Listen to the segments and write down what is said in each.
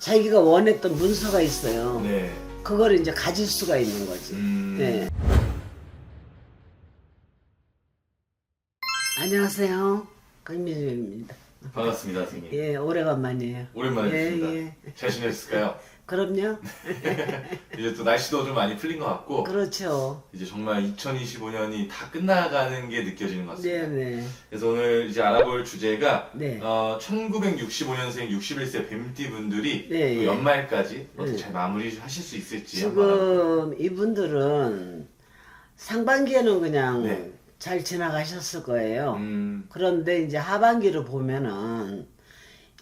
자기가 원했던 문서가 있어요. 네. 그걸 이제 가질 수가 있는 거지. 음. 네. 안녕하세요. 강민주입니다. 반갑습니다, 선생님. 예, 오래간만이에요. 오랜만에 예, 뵙습니다. 예. 잘 지내셨을까요? 그럼요. 이제 또 날씨도 좀 많이 풀린 것 같고 그렇죠. 이제 정말 2025년이 다 끝나가는 게 느껴지는 것 같습니다. 네네. 그래서 오늘 이제 알아볼 주제가 네. 어, 1965년생 61세 뱀띠 분들이 네, 또 예. 연말까지 어떻게 네. 잘 마무리 하실 수 있을지 한번. 지금 이분들은 상반기에는 그냥 네. 잘 지나가셨을 거예요. 음, 그런데 이제 하반기를 보면은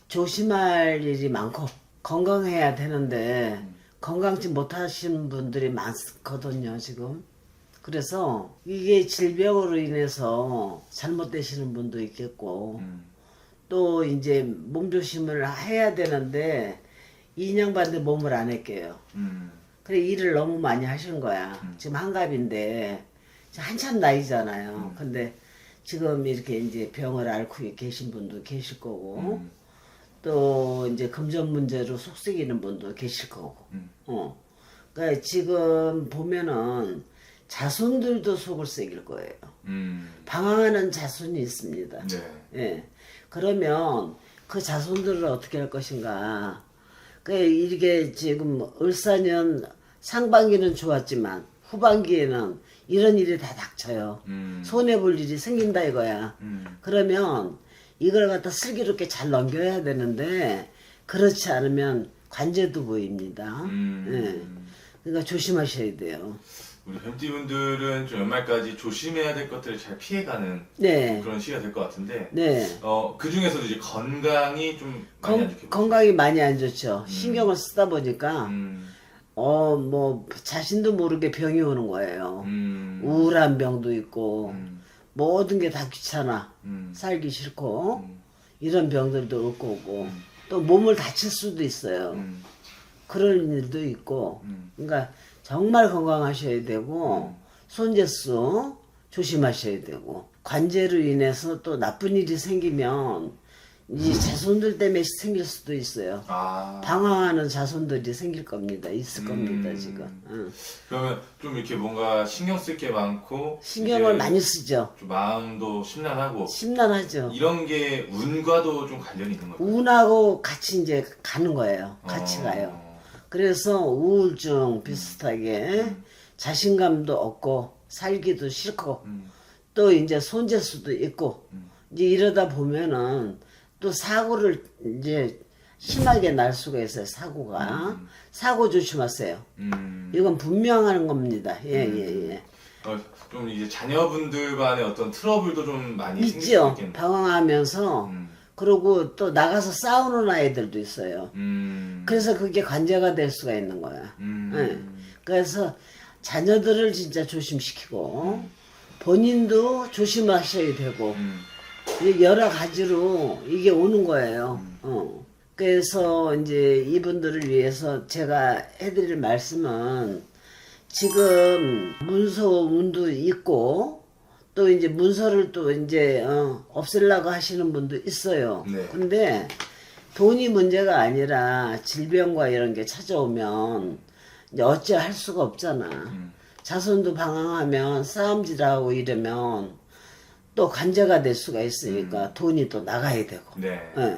조심할 일이 많고 건강해야 되는데 건강치 못하신 분들이 많거든요 지금. 그래서 이게 질병으로 인해서 잘못되시는 분도 있겠고 음, 또 이제 몸조심을 해야 되는데 인양반데 몸을 안 했게요. 음, 그래 일을 너무 많이 하신 거야. 지금 한갑인데 한참 나이잖아요. 근데 지금 이렇게 이제 병을 앓고 계신 분도 계실 거고. 음, 또 이제 금전 문제로 속썩이는 분도 계실 거고. 음. 어. 그러니까 지금 보면은 자손들도 속을 새길 거예요. 음, 방황하는 자손이 있습니다. 네. 예. 그러면 그 자손들을 어떻게 할 것인가. 그 이게 지금 을사년 상반기는 좋았지만 후반기에는 이런 일이 다 닥쳐요. 음, 손해 볼 일이 생긴다 이거야. 음, 그러면 이걸 갖다 슬기롭게 잘 넘겨야 되는데 그렇지 않으면 관제도 보입니다. 음. 예. 그러니까 조심하셔야 돼요. 우리 뱀띠 분들은 좀 연말까지 조심해야 될 것들을 잘 피해가는 네. 그런 시기가 될 것 같은데 네. 어, 그 중에서도 이제 건강이 좀 많이 안 건, 좋게 보여요. 건강이 많이 안 좋죠. 신경을 쓰다 보니까 음, 어, 뭐, 자신도 모르게 병이 오는 거예요. 음, 우울한 병도 있고, 음, 모든 게 다 귀찮아. 음, 살기 싫고, 음, 이런 병들도 없고 오고, 음. 또 몸을 다칠 수도 있어요. 음, 그런 일도 있고, 음. 그러니까 정말 건강하셔야 되고, 음. 손재수 조심하셔야 되고, 관제로 인해서 또 나쁜 일이 생기면, 이 자손들 때문에 생길 수도 있어요. 아 방황하는 자손들이 생길 겁니다. 있을 음. 겁니다, 지금. 응. 그러면 좀 이렇게 뭔가 신경 쓸 게 많고 신경을 이제 많이 쓰죠. 좀 마음도 심란하고 심란하죠. 이런 게 운과도 좀 관련이 있는 거예요. 운하고 같이 이제 가는 거예요. 같이 어. 가요. 그래서 우울증 비슷하게 자신감도 없고 살기도 싫고 음, 또 이제 손재수도 있고 음. 이제 이러다 보면은 또 사고를 이제 심하게 날 수가 있어요. 사고가 사고 조심하세요. 음. 이건 분명한 겁니다. 예 예, 예. 어, 좀 이제 자녀분들 간의 어떤 트러블도 좀 많이 생길 수 있죠. 있겠네요. 방황하면서 음, 그리고 또 나가서 싸우는 아이들도 있어요. 음, 그래서 그게 관제가 될 수가 있는 거야. 음, 네. 그래서 자녀들을 진짜 조심시키고 본인도 조심하셔야 되고 음, 여러 가지로 이게 오는 거예요. 어. 그래서 이제 이분들을 위해서 제가 해드릴 말씀은 지금 문서 운도 있고 또 이제 문서를 또 이제 어, 없애려고 하시는 분도 있어요. 네. 근데 돈이 문제가 아니라 질병과 이런 게 찾아오면 이제 어찌 할 수가 없잖아. 음. 자손도 방황하면 싸움질하고 이러면 또 관제가 될 수가 있으니까 돈이 또 나가야 되고. 네. 예.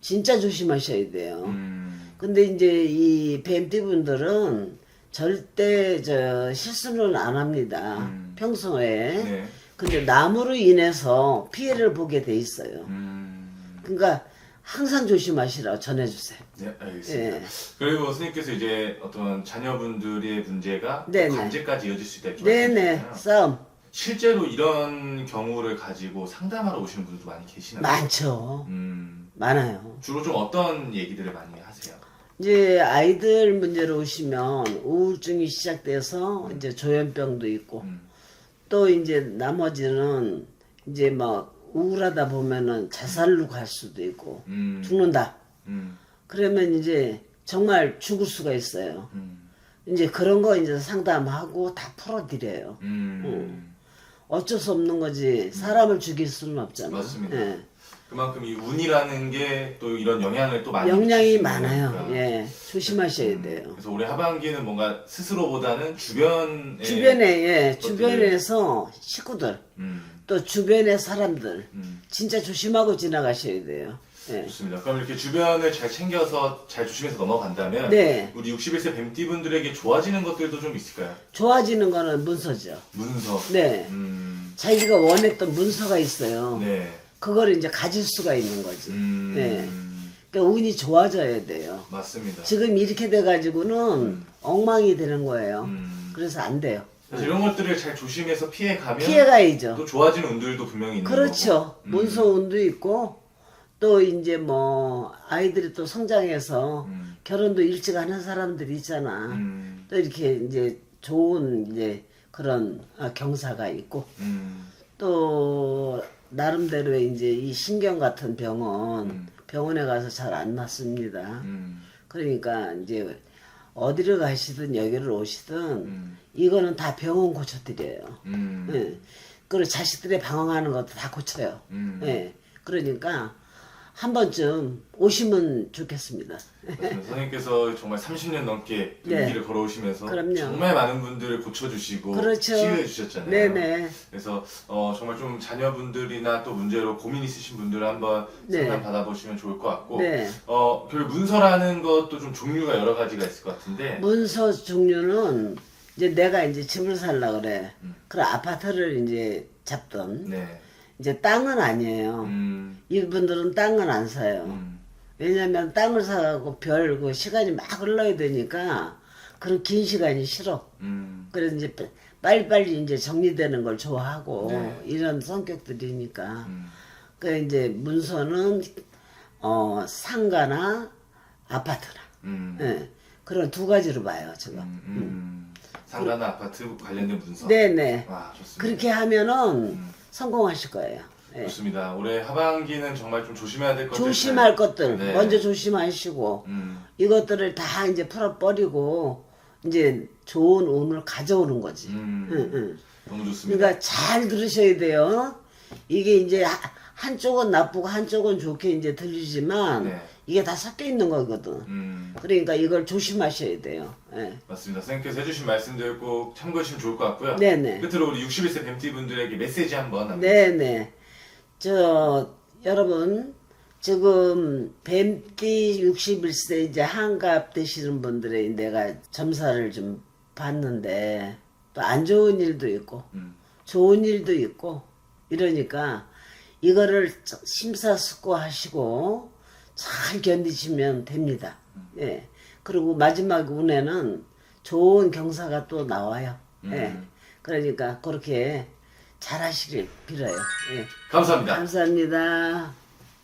진짜 조심하셔야 돼요. 음, 근데 이제 이 뱀띠 분들은 절대 저 실수는 안 합니다. 음. 평소에. 네. 근데 남으로 인해서 피해를 보게 돼 있어요. 음, 그러니까 항상 조심하시라 전해주세요. 네, 알겠습니다. 예. 그리고 선생님께서 이제 어떤 자녀분들의 문제가 네네. 관제까지 이어질 수 있다 네네. 싸움 실제로 이런 경우를 가지고 상담하러 오시는 분들도 많이 계시나요? 많죠. 음, 많아요. 주로 좀 어떤 얘기들을 많이 하세요? 이제 아이들 문제로 오시면 우울증이 시작돼서 이제 조현병도 있고 음, 또 이제 나머지는 이제 막 우울하다 보면은 자살로 갈 수도 있고 음, 죽는다. 음, 그러면 이제 정말 죽을 수가 있어요. 음, 이제 그런 거 이제 상담하고 다 풀어드려요. 음, 어쩔 수 없는 거지. 사람을 죽일 수는 없잖아. 맞습니다. 예. 그만큼 이 운이라는 게 또 이런 영향을 또 많이 영향이 많아요. 예, 조심하셔야 음, 돼요. 그래서 올해 하반기는 뭔가 스스로보다는 주변에 주변에 예, 주변에서 식구들 음, 또 주변의 사람들 음, 진짜 조심하고 지나가셔야 돼요. 예. 좋습니다. 그럼 이렇게 주변을 잘 챙겨서 잘 조심해서 넘어간다면 네. 우리 61세 뱀띠 분들에게 좋아지는 것들도 좀 있을까요? 좋아지는 거는 문서죠. 문서. 네. 음, 자기가 원했던 문서가 있어요. 네. 그거를 이제 가질 수가 있는 거지. 음, 네. 그러니까 운이 좋아져야 돼요. 맞습니다. 지금 이렇게 돼가지고는 엉망이 되는 거예요. 음, 그래서 안 돼요. 그래서 이런 것들을 잘 조심해서 피해 가면 피해가야죠. 또 좋아지는 운들도 분명히 있는 그렇죠. 거고. 음, 문서 운도 있고 또 이제 뭐 아이들이 또 성장해서 음, 결혼도 일찍 하는 사람들이 있잖아. 음, 또 이렇게 이제 좋은 이제 그런 아, 경사가 있고 음, 또 나름대로의 이제 이 신경 같은 병은 음. 병원에 가서 잘안 낫습니다. 음, 그러니까 이제 어디를 가시든 여기를 오시든 음, 이거는 다 병원 고쳐드려요. 음, 예. 그리고 자식들의 방황하는 것도 다 고쳐요. 음. 예. 그러니까 한 번쯤 오시면 좋겠습니다. 선생님께서 정말 30년 넘게 또 네. 이 길을 걸어오시면서 그럼요. 정말 많은 분들을 고쳐주시고 그렇죠. 치유해 주셨잖아요. 네네. 그래서 어, 정말 좀 자녀분들이나 또 문제로 고민 있으신 분들 한번 네. 상담 받아보시면 좋을 것 같고 네. 어, 결국 문서라는 것도 좀 종류가 여러 가지가 있을 것 같은데 문서 종류는 이제 내가 이제 집을 살라 그래. 음. 그럼 아파트를 이제 잡던 네. 이제 땅은 아니에요. 음, 이분들은 땅은 안 사요. 음, 왜냐면 땅을 사고 별그 시간이 막 흘러야 되니까 그런 긴 시간이 싫어. 음, 그래서 이제 빨리빨리 이제 정리되는 걸 좋아하고 네. 이런 성격들이니까 음, 그 이제 문서는 어 상가나 아파트나 음, 예. 그런 두 가지로 봐요 지금. 음, 음. 상가나 아파트 관련된 문서. 네네. 와 좋습니다. 그렇게 하면은 음. 성공하실 거예요. 예. 좋습니다. 올해 하반기는 정말 좀 조심해야 될 것들. 조심할 것들 네. 먼저 조심하시고 음, 이것들을 다 이제 풀어버리고 이제 좋은 운을 가져오는 거지. 음, 응, 응. 너무 좋습니다. 그러니까 잘 들으셔야 돼요. 이게 이제 하- 한쪽은 나쁘고 한쪽은 좋게 이제 들리지만 네. 이게 다 섞여 있는 거거든. 음, 그러니까 이걸 조심하셔야 돼요. 예. 맞습니다. 선생님께서 해주신 말씀들 꼭 참고하시면 좋을 것 같고요. 네네. 끝으로 우리 61세 뱀띠 분들에게 메시지 한번 남겨주세요. 네네. 저 여러분 지금 뱀띠 61세 이제 한갑 되시는 분들의 내가 점사를 좀 봤는데 또 안 좋은 일도 있고 음, 좋은 일도 있고 이러니까 이거를 심사숙고하시고 잘 견디시면 됩니다. 예. 그리고 마지막 운에는 좋은 경사가 또 나와요. 예. 음. 그러니까 그렇게 잘 하시길 빌어요. 예. 감사합니다. 감사합니다.